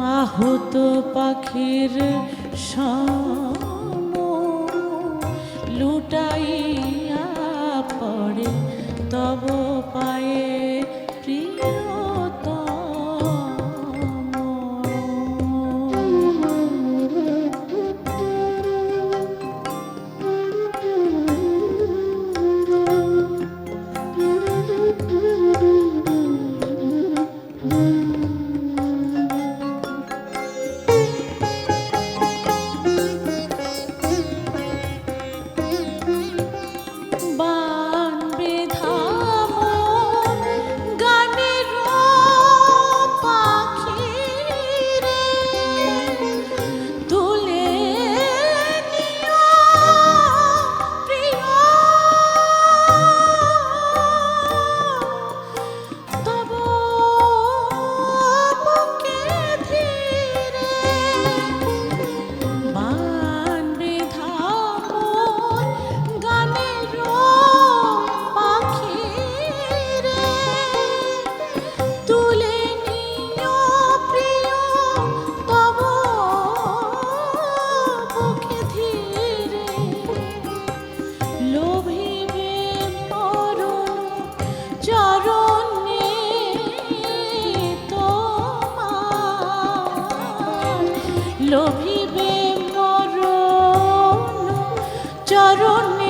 মাহুত পাখির সম লুটাইয়া পড়ে তব পায়ে লোভিবে মরণ চরণে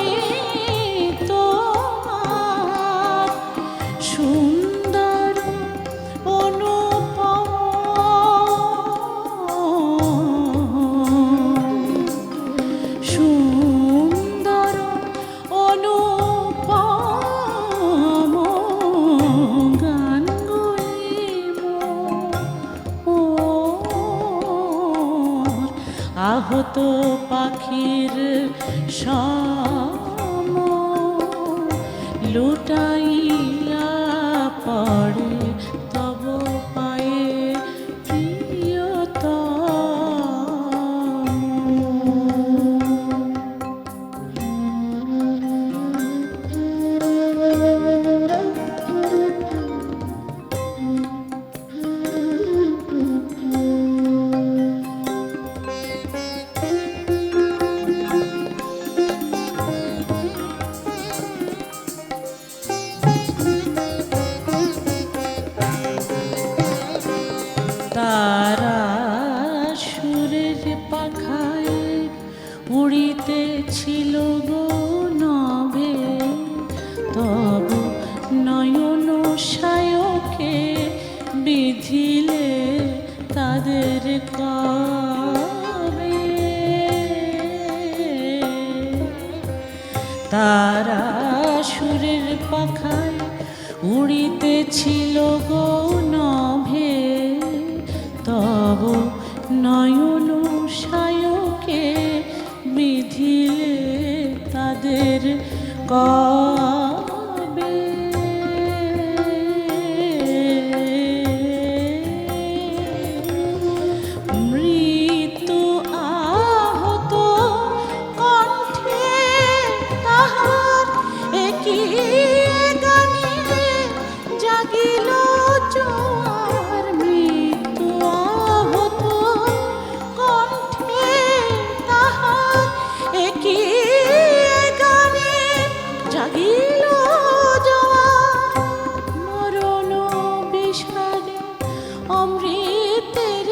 আহত পাখির সম লুটাইয়া পড়ে পাখায় উড়িতেছিল গো নভে তব নয়ন সায়কে বিধিলে তাদের কবে? তারা সুরের পাখায় উড়িতেছিল গো নভে। তব নয়ন কবে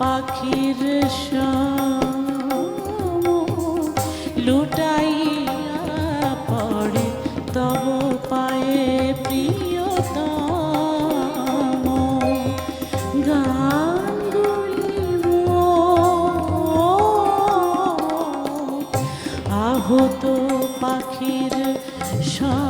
পাখির লুটাইয়া পড়ে তব পায়ে প্রিয়তম। গানগুলি আহত পাখির সা